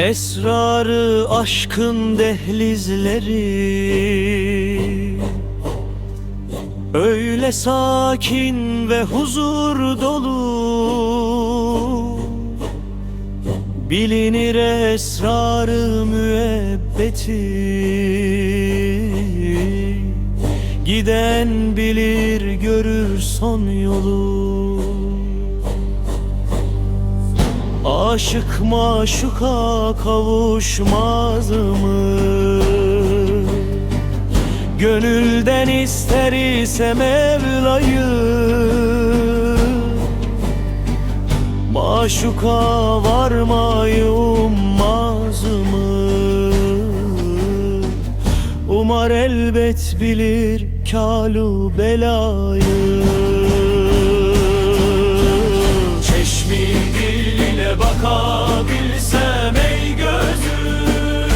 Esrarı aşkın dehlizleri. Öyle sakin ve huzur dolu. Bilinir esrarı müebbeti. Giden bilir görür son yolu Aşık maşuka kavuşmaz mı? Gönülden ister ise Mevla'yı Maşuka varmayı ummaz mı? Umar elbet bilir kalu belayı bakabilsem ey gözüm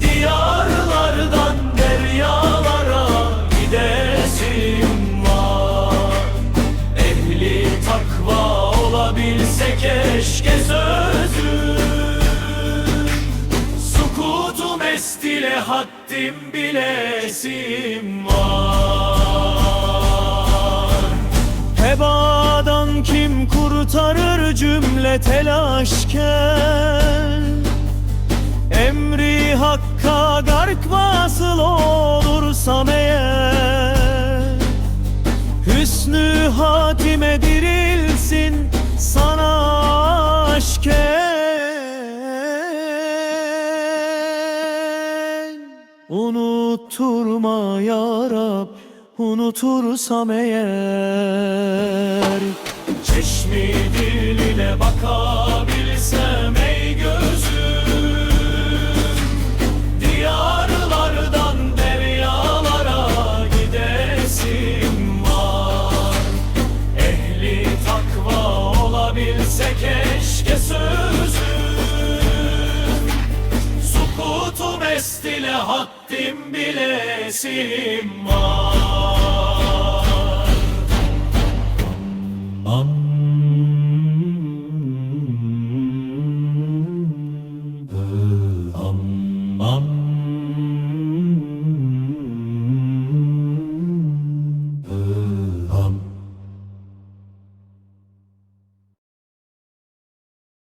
Diyarlardan deryalara gidesim var. Ehli takva olabilse keşke sözüm Sukutu mest ile haddim bilesim var. Kurtarır cümle telaşken Emri hakka gark vasıl olursam eğer Hüsnü hatime dirilsin sana aşken Unutturma ya Rab unutursam eğer. Çeşmi Sukutu mest ile haddim bilesim var